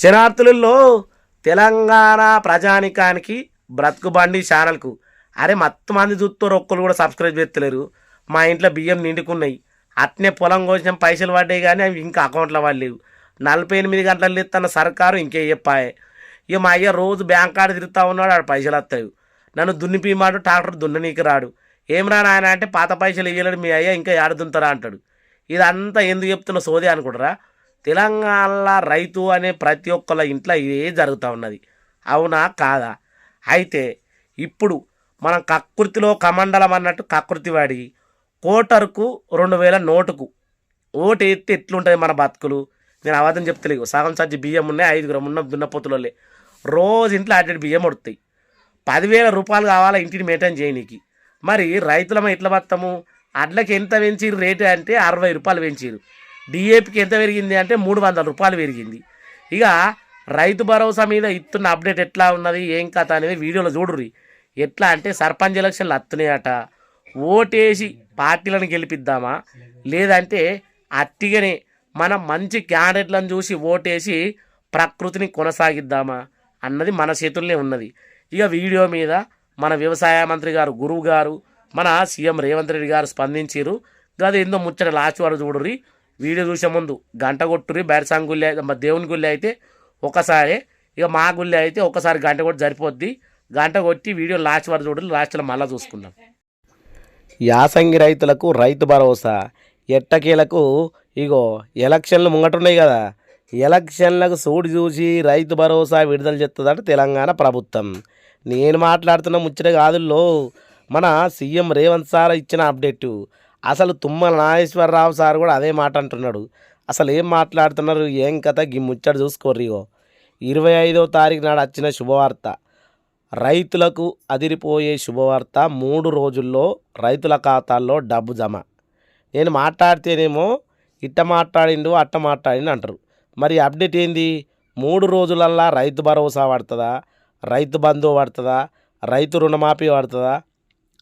శనార్థులలో తెలంగాణ ప్రజానికానికి బ్రతుకు బండి ఛానల్కు. అరే మొత్తం మంది చూస్తారు ఒక్కరు కూడా సబ్స్క్రైబ్ చేస్తలేరు. మా ఇంట్లో బియ్యం నిండుకున్నాయి. అట్నే పొలం కోసం పైసలు పడ్డాయి కానీ అవి ఇంకా అకౌంట్లో పడలేవు నలభై ఎనిమిది గంటలు ఇస్తున్న సర్కారు ఇంకే చెప్పాయే. ఇక మా అయ్య రోజు బ్యాంక్ కార్డు తిరుగుతూ ఉన్నాడు ఆడ పైసలు వస్తాయి నన్ను దున్నిపిమాడు ట్రాక్టర్ దున్ననీకి రాడు. ఏం రా నాయన అంటే పాత పైసలు ఇవ్వలేడు మీ అయ్య ఇంకా ఏడ దున్నుతారా అంటాడు. ఇదంతా ఎందుకు చెప్తున్న సోది అనుకుంటారా? తెలంగాణలో రైతు అనే ప్రతి ఒక్కళ్ళ ఇంట్లో ఇదే జరుగుతూ ఉన్నది. అవునా? కాదా? అయితే ఇప్పుడు మనం కకృతిలో కమండలం అన్నట్టు కకృతి వాడి కోటరుకు రెండు వేల నోటుకు ఓటు ఎత్తి ఎట్లుంటుంది మన బతుకులు? నేను అబద్ధం చెప్తలేవు సగం సజ్జి బియ్యం ఉన్నాయి ఐదుగురం ఉన్న దున్నపోతులే రోజు ఇంట్లో అడ్డెడ్ బియ్యం పడుతాయి పదివేల రూపాయలు కావాలా ఇంటిని మెయింటైన్ చేయనీకి? మరి రైతులమ ఎట్ల బతము అడ్లకి ఎంత పెంచిరు రేటు అంటే అరవై రూపాయలు పెంచిరు డిఏపికి ఎంత పెరిగింది అంటే మూడు వందల రూపాయలు పెరిగింది. ఇక రైతు భరోసా మీద ఇస్తున్న అప్డేట్ ఎట్లా ఉన్నది ఏం కథ అనేది వీడియోలో చూడుర్రి. ఎట్లా అంటే సర్పంచ్ ఎలక్షన్లు అత్తున్నాయట. ఓటేసి పార్టీలను గెలిపిద్దామా? లేదంటే అట్టిగానే మనం మంచి క్యాండిడేట్లను చూసి ఓటేసి ప్రకృతిని కొనసాగిద్దామా అన్నది మన చేతుల్లోనే ఉన్నది. ఇక వీడియో మీద మన వ్యవసాయ మంత్రి గారు గురువు గారు మన సీఎం రేవంత్ రెడ్డి గారు స్పందించారు గది ఎంతో ముచ్చట లాస్ట్ వారు చూడుర్రి. వీడియో చూసే ముందు గంట కొట్టుర్రి బైరసాంగ్ గుళ్ళే మా దేవుని గుళ్ళే అయితే ఒకసారి ఇక మా గుళ్ళే అయితే ఒకసారి గంట కొట్టి సరిపోద్ది. గంట కొట్టి వీడియో లాస్ట్ వరకు చూడండి లాస్ట్లో మళ్ళీ చూసుకుందాం. యాసంగి రైతులకు రైతు భరోసా. ఎట్టకేలకు ఇగో ఎలక్షన్లు ముంగటున్నాయి కదా. ఎలక్షన్లకు సూడి చూసి రైతు భరోసా విడుదల చేస్తుందట తెలంగాణ ప్రభుత్వం. నేను మాట్లాడుతున్న ముచ్చట కాదుల్లో. మన సీఎం రేవంత్ సార్ ఇచ్చిన అప్డేటు. అసలు తుమ్మల నాగేశ్వరరావు సార్ కూడా అదే మాట అంటున్నాడు. అసలు ఏం మాట్లాడుతున్నారు? ఏం కథ? గి ముచ్చట చూసుకోర్రిగో ఇరవై ఐదో తారీఖు నాడు వచ్చిన శుభవార్త. రైతులకు అదిరిపోయే శుభవార్త మూడు రోజుల్లో రైతుల ఖాతాల్లో డబ్బు జమ. నేను మాట్లాడితేనేమో ఇట్ట మాట్లాడిండు అట్ట మాట్లాడిండు అంటారు. మరి అప్డేట్ ఏంది? మూడు రోజులల్లా రైతు భరోసా పడుతుందా? రైతు బంధువు పడుతుందా? రైతు రుణమాఫీ పడుతుందా?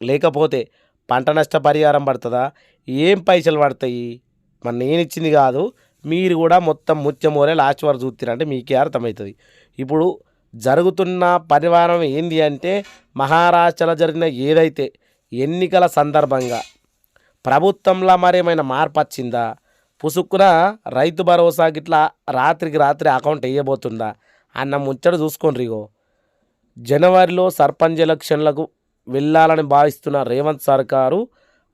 లేకపోతే పంట నష్ట పరిహారం పడుతుందా? ఏం పైసలు పడతాయి? మరి నేను ఇచ్చింది కాదు. మీరు కూడా మొత్తం ముత్యమోరే లాస్ట్ వరకు చూస్తారంటే మీకే అర్థమవుతుంది. ఇప్పుడు జరుగుతున్న పరివారం ఏంది అంటే మహారాష్ట్రలో జరిగిన ఏదైతే ఎన్నికల సందర్భంగా ప్రభుత్వంలో మరేమైనా మార్పు వచ్చిందా? పుసుక్కున రైతు భరోసా గిట్లా రాత్రికి రాత్రి అకౌంట్ వేయబోతుందా? అన్న ముచ్చట చూసుకోండిగో. జనవరిలో సర్పంచ్ ఎలక్షన్లకు వెళ్ళాలని భావిస్తున్న రేవంత్ సర్కారు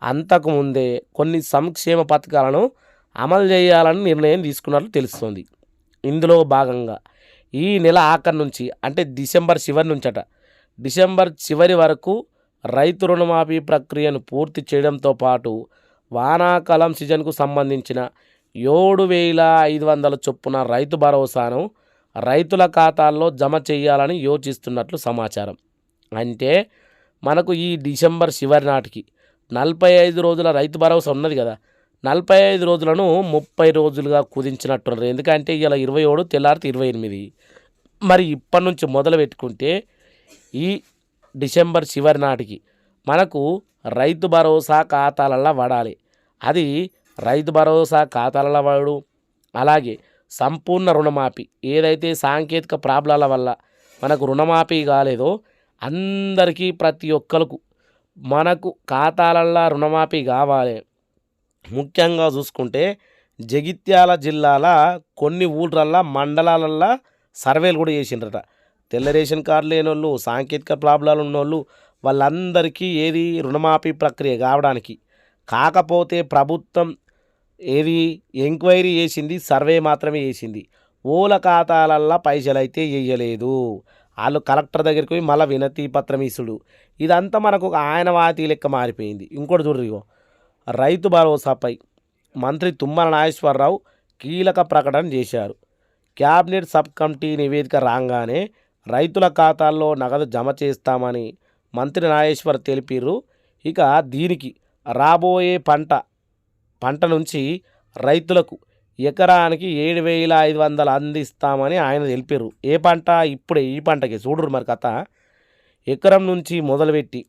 అంతకు ముందే కొన్ని సంక్షేమ పథకాలను అమలు చేయాలని నిర్ణయం తీసుకున్నట్లు తెలుస్తోంది. ఇందులో భాగంగా ఈ నెల ఆఖరి నుంచి అంటే డిసెంబర్ చివరి నుంచట డిసెంబర్ చివరి వరకు రైతు రుణమాఫీ ప్రక్రియను పూర్తి చేయడంతో పాటు వానాకాలం సీజన్కు సంబంధించిన ఏడు వేల ఐదు వందల చొప్పున రైతు భరోసాను రైతుల ఖాతాల్లో జమ చేయాలని యోచిస్తున్నట్లు సమాచారం. అంటే మనకు ఈ డిసెంబర్ చివరి నాటికి నలభై ఐదు రోజుల రైతు భరోసా ఉన్నది కదా. నలభై ఐదు రోజులను ముప్పై రోజులుగా కుదించినట్టున్నారు. ఎందుకంటే ఇలా ఇరవై ఏడు తెల్లారితే ఇరవై ఎనిమిది. మరి ఇప్పటి నుంచి మొదలు పెట్టుకుంటే ఈ డిసెంబర్ చివరి నాటికి మనకు రైతు భరోసా ఖాతాలలో పడాలి అది రైతు భరోసా ఖాతాలలో పడడం అలాగే సంపూర్ణ రుణమాఫీ. ఏదైతే సాంకేతిక ప్రాబ్లాల వల్ల మనకు రుణమాఫీ కాలేదో అందరికీ ప్రతి ఒక్కరికి మనకు ఖాతాలల్లా రుణమాఫీ కావాలి. ముఖ్యంగా చూసుకుంటే జగిత్యాల జిల్లాల కొన్ని ఊళ్ళల్లో మండలాలల్లా సర్వేలు కూడా చేసిండ్రట. తెల్ల రేషన్ కార్డు లేని వాళ్ళు సాంకేతిక ప్రాబ్లాలు ఉన్నోళ్ళు వాళ్ళందరికీ ఏది రుణమాఫీ ప్రక్రియ కావడానికి. కాకపోతే ప్రభుత్వం ఏది ఎంక్వైరీ చేసింది సర్వే మాత్రమే చేసింది. ఓల ఖాతాలల్లా పైసలు అయితే వేయలేదు వాళ్ళు కలెక్టర్ దగ్గరికి పోయి మళ్ళీ వినతి పత్రం ఇసుడు. ఇదంతా మనకు ఒక ఆయన వాతి లెక్క మారిపోయింది. ఇంకోటి చూడరిగో రైతు భరోసాపై మంత్రి తుమ్మల నాగేశ్వరరావు కీలక ప్రకటన చేశారు. క్యాబినెట్ సబ్ కమిటీ నివేదిక రాగానే రైతుల ఖాతాల్లో నగదు జమ చేస్తామని మంత్రి నాగేశ్వర్ తెలిపారు ఇక దీనికి రాబోయే పంట పంట నుంచి రైతులకు ఎకరానికి ఏడు వేల ఐదు వందలు అందిస్తామని ఆయన తెలిపారు. ఏ పంట? ఇప్పుడే ఈ పంటకి చూడరు మరి కథ. ఎకరం నుంచి మొదలుపెట్టి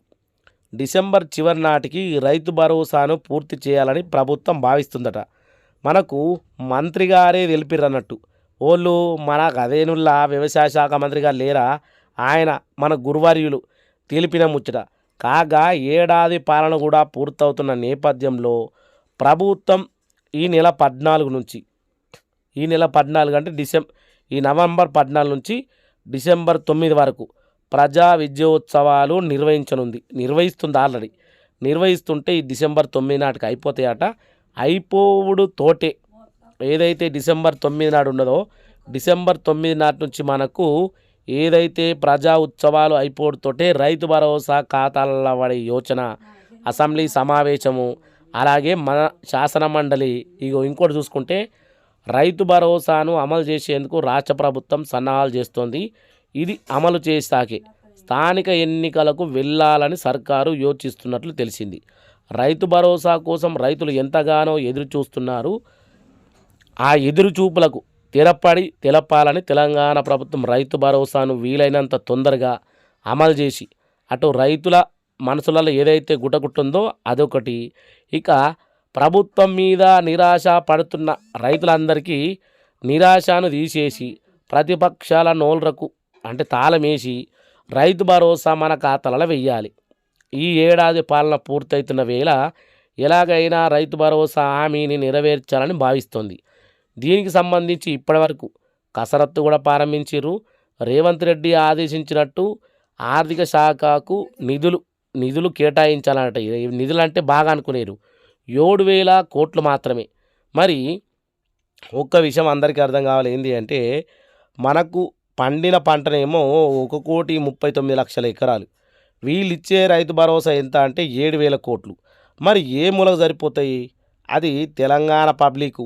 డిసెంబర్ చివరి నాటికి రైతు భరోసాను పూర్తి చేయాలని ప్రభుత్వం భావిస్తుందట. మనకు మంత్రి గారే తెలిపిర్రు అన్నట్టు. వాళ్ళు మన గదేనుల్లా వ్యవసాయ శాఖ మంత్రిగా లేరా? ఆయన మన గురువర్యులు తెలిపిన ముచ్చట. కాగా ఏడాది పాలన కూడా పూర్తవుతున్న నేపథ్యంలో ప్రభుత్వం ఈ నెల పద్నాలుగు నుంచి. ఈ నెల పద్నాలుగు అంటే డిసెం ఈ నవంబర్ పద్నాలుగు నుంచి డిసెంబర్ తొమ్మిది వరకు ప్రజా విద్యోత్సవాలు నిర్వహించనుంది. నిర్వహిస్తుంది ఆల్రెడీ. నిర్వహిస్తుంటే ఈ డిసెంబర్ తొమ్మిది నాటికి అయిపోతాయట. అయిపోవుడు తోటే. ఏదైతే డిసెంబర్ తొమ్మిది నాడు ఉన్నదో డిసెంబర్ తొమ్మిది నాటి నుంచి మనకు ఏదైతే ప్రజా ఉత్సవాలు అయిపోవడంతోటే రైతు భరోసా ఖాతాల పడే యోచన అసెంబ్లీ సమావేశము అలాగే మన శాసన మండలి ఇగో ఇంకోటి చూసుకుంటే రైతు భరోసాను అమలు చేసేందుకు రాష్ట్ర ప్రభుత్వం సన్నాహాలు చేస్తోంది. ఇది అమలు చేసాకే స్థానిక ఎన్నికలకు వెళ్ళాలని సర్కారు యోచిస్తున్నట్లు తెలిసింది. రైతు భరోసా కోసం రైతులు ఎంతగానో ఎదురు చూస్తున్నారు ఆ ఎదురు చూపులకు తెరపడి తెలపాలని తెలంగాణ ప్రభుత్వం రైతు భరోసాను వీలైనంత తొందరగా అమలు చేసి అటు రైతుల మనసులలో ఏదైతే గుటగుట్టుందో అదొకటి. ఇక ప్రభుత్వం మీద నిరాశ పడుతున్న రైతులందరికీ నిరాశను తీసేసి ప్రతిపక్షాల నోలరకు అంటే తాళమేసి రైతు భరోసా మన ఖాతాలలో వెయ్యాలి. ఈ ఏడాది పాలన పూర్తవుతున్న వేళ ఎలాగైనా రైతు భరోసా హామీని నెరవేర్చాలని భావిస్తోంది. దీనికి సంబంధించి ఇప్పటివరకు కసరత్తు కూడా ప్రారంభించారు రేవంత్ రెడ్డి ఆదేశించినట్టు ఆర్థిక శాఖకు నిధులు నిధులు కేటాయించాలన్నట నిధులు అంటే బాగా అనుకునేరు. ఏడు వేల కోట్లు మాత్రమే. మరి ఒక్క విషయం అందరికీ అర్థం కావాలి. ఏంటి అంటే మనకు పండిన పంటనేమో ఒక కోటి ముప్పై తొమ్మిది లక్షల ఎకరాలు. వీళ్ళు ఇచ్చే రైతు భరోసా ఎంత అంటే ఏడు వేల కోట్లు. మరి ఏ మూలకు సరిపోతాయి? అది తెలంగాణ పబ్లిక్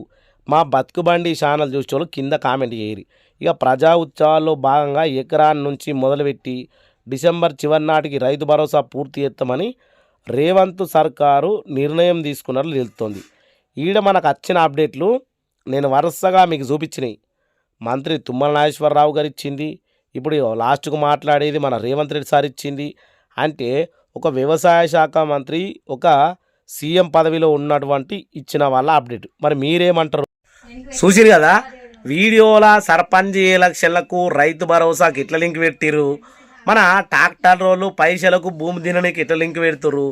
మా బతుకుబండి ఛానల్ చూసేవాళ్ళు కింద కామెంట్ చేయరు ఇక ప్రజా ఉత్సవాల్లో భాగంగా ఎకరాన్ని నుంచి మొదలుపెట్టి డిసెంబర్ చివరి నాటికి రైతు భరోసా పూర్తి చేస్తామని రేవంత్ సర్కారు నిర్ణయం తీసుకున్నట్లు తెలుస్తోంది. ఈడ మనకు వచ్చిన అప్డేట్లు నేను వరుసగా మీకు చూపించినాయి మంత్రి తుమ్మల నాగేశ్వరరావు గారు ఇచ్చింది ఇప్పుడు లాస్ట్కు మాట్లాడేది మన రేవంత్ రెడ్డి సార్ ఇచ్చింది. అంటే ఒక వ్యవసాయ శాఖ మంత్రి ఒక సీఎం పదవిలో ఉన్నటువంటి ఇచ్చిన వాళ్ళ అప్డేట్. మరి మీరేమంటారు? చూసిరు కదా వీడియోల సర్పంచ్ ఎలక్షన్లకు రైతు భరోసాకి ఎట్లా లింక్ పెట్టిరు? మన ట్రాక్టర్ రోళ్ళు పైసలకు భూమి దిననికి ఎట్లా లింక్ పెడుతురు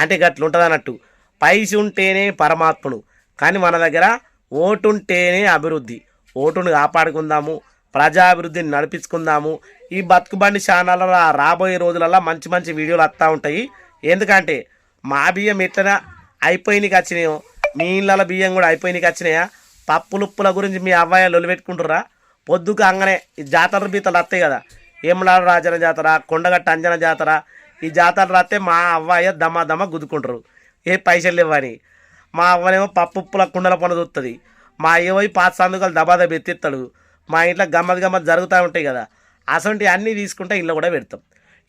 అంటే గట్లు ఉంటుంది అన్నట్టు. పైస ఉంటేనే పరమాత్ముడు. కానీ మన దగ్గర ఓటుంటేనే అభివృద్ధి. ఓటును కాపాడుకుందాము ప్రజాభివృద్ధిని నడిపించుకుందాము. ఈ బతుకుబండి ఛానళ్ళ రాబోయే రోజులలో మంచి మంచి వీడియోలు వస్తూ ఉంటాయి. ఎందుకంటే మా బియ్యం ఎట్లనా అయిపోయినకి వచ్చినాయో మీ ఇళ్ళ బియ్యం కూడా అయిపోయినకి వచ్చినాయా? పప్పులుప్పుల గురించి మీ అవ్వాయి లొలి పెట్టుకుంటుర్రా పొద్దుకు అంగనే ఈ జాతర బీతలు వస్తాయి కదా. ఏమలాడ రాజన జాతర కొండగట్ట అంజన జాతర ఈ జాతర రాస్తే మా అవ్వయ్య దమ్మ దమ్మ గుద్దుకుంటారు. ఏ పైసలు ఇవ్వని మా అవ్వనేమో పప్పు ఉప్పుల కుండల పని చూస్తుంది మా అయ్య పోయి పాత సందుకాలు దబా దబ ఎత్తిస్తాడు మా ఇంట్లో గమ్మత్ గమ్మత్ జరుగుతూ ఉంటాయి కదా. అసొంటి అన్నీ తీసుకుంటే ఇల్లు కూడా పెడతాం.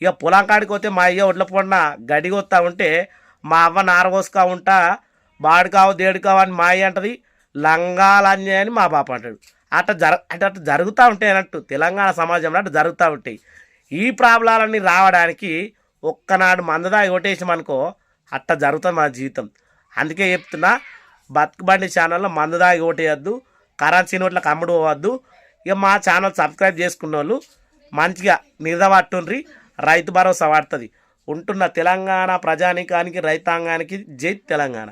ఇక పొలం కాడికి పోతే మా అయ్య ఒడ్ల పొండ గడిగొత్తా ఉంటే మా అవ్వ నారగోసుకా ఉంటా. బాడుకావు దేడుకావు అని మా అయ్య అంటది. లంగాలన్యాయ అని మా బాప అంటాడు. అట్ట జర అంటే అట్ట జరుగుతూ ఉంటాయి అన్నట్టు. తెలంగాణ సమాజంలో అట్లా జరుగుతూ ఉంటాయి. ఈ ప్రాబ్లాలన్నీ రావడానికి ఒక్కనాడు మందదాగి కొట్టేసామనుకో అట్ట జరుగుతుంది మా జీవితం. అందుకే చెప్తున్నా బతుకుబండి ఛానల్లో మందదాగి ఓటేయద్దు కరెన్సీ నోట్లకు అమ్ముడు పోవద్దు. ఇక మా ఛానల్ సబ్స్క్రైబ్ చేసుకున్న వాళ్ళు మంచిగా నిరదపట్టుండ్రి రైతు భరోసా పడుతుంది. ఉంటున్న తెలంగాణ ప్రజానికానికి రైతాంగానికి జై తెలంగాణ.